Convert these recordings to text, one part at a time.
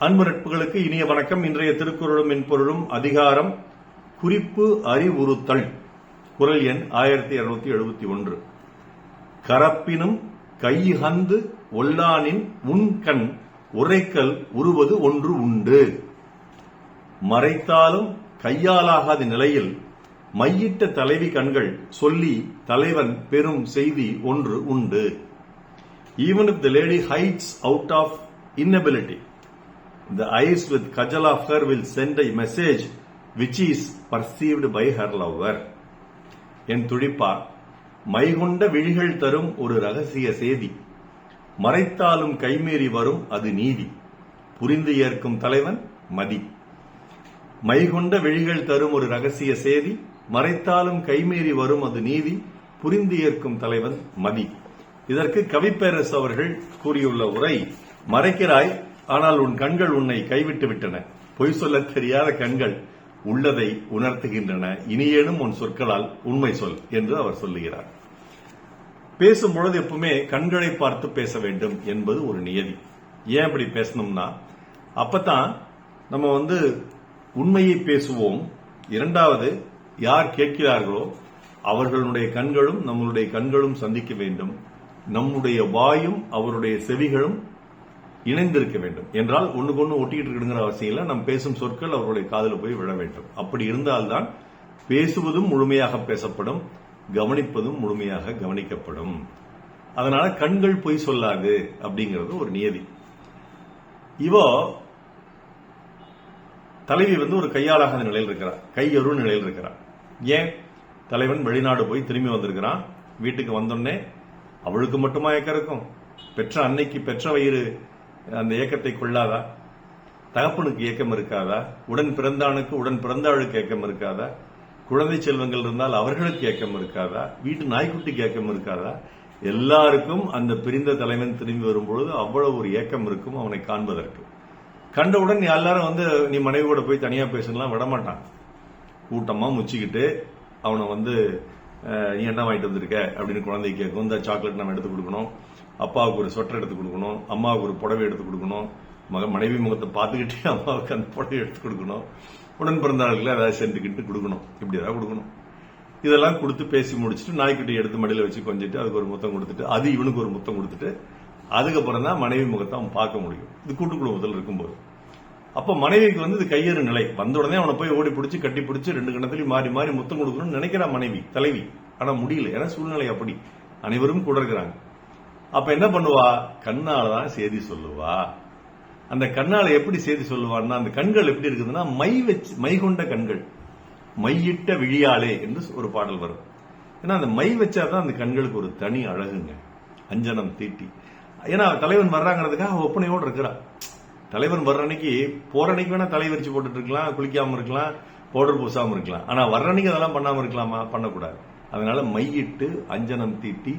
அன்பு நட்புகளுக்கு இனிய வணக்கம். இன்றைய திருக்குறளும் மென்பொருளும் அதிகாரம் குறிப்பு அறிவுறுத்தல். குரல் எண் ஆயிரத்தி இருநூத்தி எழுபத்தி ஒன்று. கரப்பினும் கையகந்து ஒல்லானின் உண்கண் உரைக்கல் உருவது ஒன்று உண்டு. மறைத்தாலும் கையாலாகாத நிலையில் மையிட்ட தலைவி கண்கள் சொல்லி தலைவன் பெரும் செய்தி ஒன்று உண்டு. Even if the lady hides out of inability the eyes with kajal of her will send a message which is perceived by her lover. என் துடிப்பா மைகொண்ட விழிகள் தரும் ஒரு ரகசிய செய்தி. மறைத்தாலும் கைமீறி வரும் அது நீதி. புரிந்து ஏற்கும் தலைவன் மதி. மைகொண்ட விழிகள் தரும் ஒரு ரகசிய செய்தி மறைத்தாலும் கைமீறி வரும் அது நீதி புரிந்து ஏற்கும் தலைவன் மதி. இதற்கு கவிப்பேரசு அவர்கள் கூறியுள்ள உரை மறைக்கிறாய் ஆனால் உன் கண்கள் உன்னை கைவிட்டு விட்டன. பொய் சொல்ல தெரியாத கண்கள் உள்ளதை உணர்த்துகின்றன. இனியேனும் உன் சொற்களால் உண்மை சொல் என்று அவர் சொல்லுகிறார். பேசும் பொழுது எப்பவுமே கண்களை பார்த்து பேச வேண்டும் என்பது ஒரு நியதி. ஏன் அப்படி பேசணும்னா அப்பதான் நம்ம வந்து உண்மையை பேசுவோம். இரண்டாவது யார் கேட்கிறார்களோ அவர்களுடைய கண்களும் நம்மளுடைய கண்களும் சந்திக்க வேண்டும். நம்முடைய வாயும் அவருடைய செவிகளும் இணைந்திருக்க வேண்டும். என்றால் ஒண்ணுக்கு ஒண்ணு ஒட்டிக்கிட்டு இருக்குங்கிற அவசியம் இல்லை. நம்ம பேசும் சொற்கள் அவருடைய காதில் போய் விழ வேண்டும். அப்படி இருந்தால்தான் பேசுவதும் முழுமையாக பேசப்படும் கவனிப்பதும் முழுமையாக கவனிக்கப்படும். அதனால கண்கள் பொய் சொல்லாது அப்படிங்கிறது ஒரு நியதி. இவோ தலைவி வந்து ஒரு கையாளாகாத நிலையில் இருக்கிறார் கையொரு நிலையில் இருக்கிறார் ஏன்? தலைவன் வெளிநாடு போய் திரும்பி வந்திருக்கிறான். வீட்டுக்கு வந்தோடனே அவளுக்கு மட்டுமா ஏக்கம் இருக்கும்? பெற்ற அன்னைக்கு பெற்ற வயிறு. அந்த ஏக்கத்தை கொள்ளாதா தகப்பனுக்கு ஏக்கம் இருக்காதா உடன் பிறந்தானுக்கு உடன் பிறந்தாளுக்கு ஏக்கம் இருக்காதா குழந்தை செல்வங்கள் இருந்தால் அவர்களுக்கு ஏக்கம் இருக்காதா வீட்டு நாய்க்குட்டிக்கு ஏக்கம் இருக்காதா எல்லாருக்கும் அந்த பிரிந்த தலைவன் திரும்பி வரும்பொழுது அவ்வளவு ஒரு ஏக்கம் இருக்கும் அவனை காண்பதற்கு. கண்டவுடன் நீ எல்லாரும் வந்து நீ மனைவியோட போய் தனியா பேசலாம் விடமாட்டான். கூட்டமா முச்சிக்கிட்டு அவனை வந்து நீ என்ன வாங்கிட்டு வந்திருக்க? அப்படின்னு குழந்தை கேட்கும். இந்த சாக்லேட் நம்ம எடுத்து கொடுக்கணும். அப்பாவுக்கு ஒரு ஸ்வெட்டர் எடுத்து கொடுக்கணும். அம்மாவுக்கு ஒரு புடவை எடுத்து கொடுக்கணும். மக மனைவி முகத்தை பார்த்துக்கிட்டே அம்மாவுக்கு அந்த புடவை எடுத்து கொடுக்கணும். உடன் பிறந்தாளுக்கு ஏதாவது செஞ்சுக்கிட்டு கொடுக்கணும். இப்படி ஏதாவது கொடுக்கணும். இதெல்லாம் கொடுத்து பேசி முடிச்சுட்டு நாய்க்குட்டி எடுத்து மடியில் வச்சு கொஞ்சிட்டு அதுக்கு ஒரு முத்தம் கொடுத்துட்டு அது இவனுக்கு ஒரு முத்தம் கொடுத்துட்டு அதுக்கப்புறம் தான் மனைவி முகத்தை அவன் பார்க்க முடியும். இது கூட்டு குடும்பத்தில் இருக்கும்போது. அப்ப மனைவிக்கு வந்து இது கையேறு நிலை. வந்த உடனே அவனை போய் ஓடி பிடிச்சி கட்டி பிடிச்சி ரெண்டு கணத்திலையும் மாறி மாறி முத்தம் கொடுக்கணும்னு நினைக்கிறா மனைவி தலைவி. ஆனா முடியல. ஏன்னா சூழ்நிலை அப்படி. அனைவரும் கூட இருக்கிறாங்க. அப்ப என்ன பண்ணுவா? கண்ணால தான் செய்தி சொல்லுவா. அந்த கண்ணால எப்படி செய்தி சொல்லுவான்னா அந்த கண்கள் எப்படி இருக்குதுன்னா மை வச்சு மை கொண்ட கண்கள். மையிட்ட விழியாலே என்று ஒரு பாடல் வரும். ஏன்னா அந்த மை வச்சாதான் அந்த கண்களுக்கு ஒரு தனி அழகுங்க. அஞ்சனம் தீட்டி. ஏன்னா தலைவன் வர்றாங்கிறதுக்காக ஒப்பனையோடு இருக்கிறான் தலைவன் வர்ற அன்னைக்கு போற அன்னைக்கு வேணா தலை போட்டுட்டு இருக்கலாம் குளிக்காம இருக்கலாம் பவுடர் பூசாம இருக்கலாம். ஆனா வர்ற அன்னைக்கு அதெல்லாம் பண்ணாம இருக்கலாமா? பண்ணக்கூடாது. அதனால மையிட்டு அஞ்சனம் தீட்டி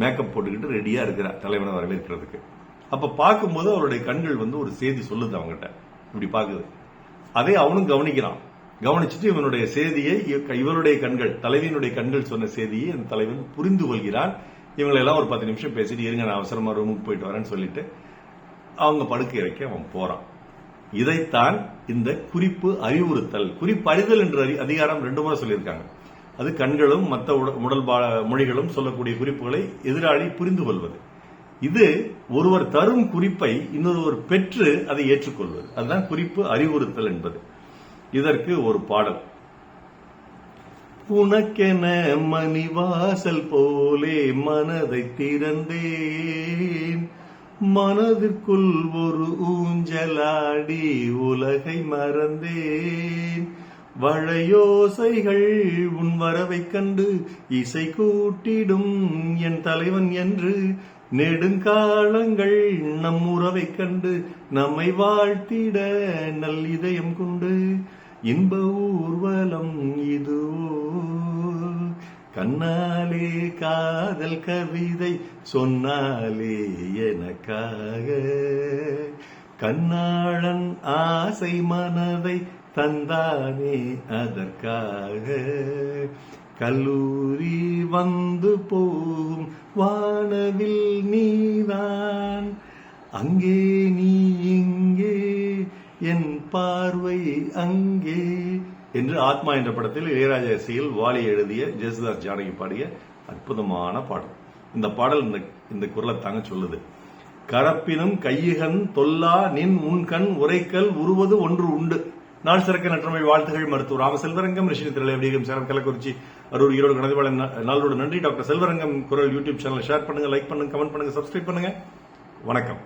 மேக்கப் போட்டுக்கிட்டு ரெடியா இருக்கிறான் தலைவனை வரவேற்கிறதுக்கு. அப்ப பார்க்கும்போது அவருடைய கண்கள் வந்து ஒரு செய்தி சொல்லுது அவங்ககிட்ட இப்படி பாக்குது அதை அவனும் கவனிக்கிறான். கவனிச்சுட்டு இவனுடைய செய்தியை இவருடைய கண்கள் தலைவியினுடைய கண்கள் சொன்ன செய்தியை அந்த தலைவன் புரிந்து கொள்கிறான். இவங்களெல்லாம் ஒரு பத்து நிமிஷம் பேசிட்டு இருங்க நான் அவசரமா ரூமுக்கு போயிட்டு வரேன்னு சொல்லிட்டு அவங்க படுக்கை வைக்க அவன் போறான். இதைத்தான் இந்த குறிப்பு அறிவுறுத்தல் குறிப்பறிதல் என்ற அதிகாரம் ரெண்டு முறை சொல்லியிருக்காங்க. அது கண்களும் மற்ற உடல் மொழிகளும் சொல்லக்கூடிய குறிப்புகளை எதிராளி புரிந்து கொள்வது. இது ஒருவர் தரும் குறிப்பை இன்னொருவர் பெற்று அதை ஏற்றுக்கொள்வது. அதுதான் குறிப்பு அறிவுறுத்தல் என்பது. இதற்கு ஒரு பாடல். உனக்கென மணிவாசல் போலே மனதை திறந்தேன். மனதிற்குள் ஒரு ஊஞ்சலாடி உலகை மறந்தேன். வளையோசைகள் உன் வரவை கண்டு இசை கூட்டிடும் என் தலைவன் என்று நெடுங்காலங்கள் நம் உறவை கண்டு நம்மை வாழ்த்திட நல் இதயம் கொண்டு இன்ப ஊர்வலம் கண்ணாலே காதல் கவிதை சொன்னாலே எனக்காக. கண்ணாளன் ஆசை மனதை தந்தானே அதற்காக. கல்லூரி வந்து போகும் வானவில் நீதான். அங்கே நீ இங்கே என் பார்வை அங்கே. என்று ஆத்மா என்ற படத்தில் இளையராஜா இசையில் வாலி எழுதிய ஜெயசுதாஸ் ஜானகி பாடிய அற்புதமான பாடல். இந்த பாடல் இந்த இந்த குரலை தாங்க சொல்லுது. கரப்பினும் கையகன் தொல்லா நின் முன்கண் உரைக்கல் உருவது ஒன்று உண்டு. நாள் சிறக்க நற்றமை வாழ்த்துகள் மருத்துவர் ராம செல்வரங்கம் ரிஷினி திரையம் சேரம் கள்ளக்குறிச்சி அரூர் ஈரோடு கணதிவாளன் நாளோடு நன்றி. டாக்டர் செல்வரங்கம் குரல் யூடியூப் சேனல் ஷேர் பண்ணுங்க லைக் பண்ணுங்க கமெண்ட் பண்ணுங்க சப்ஸ்கிரைப் பண்ணுங்க. வணக்கம்.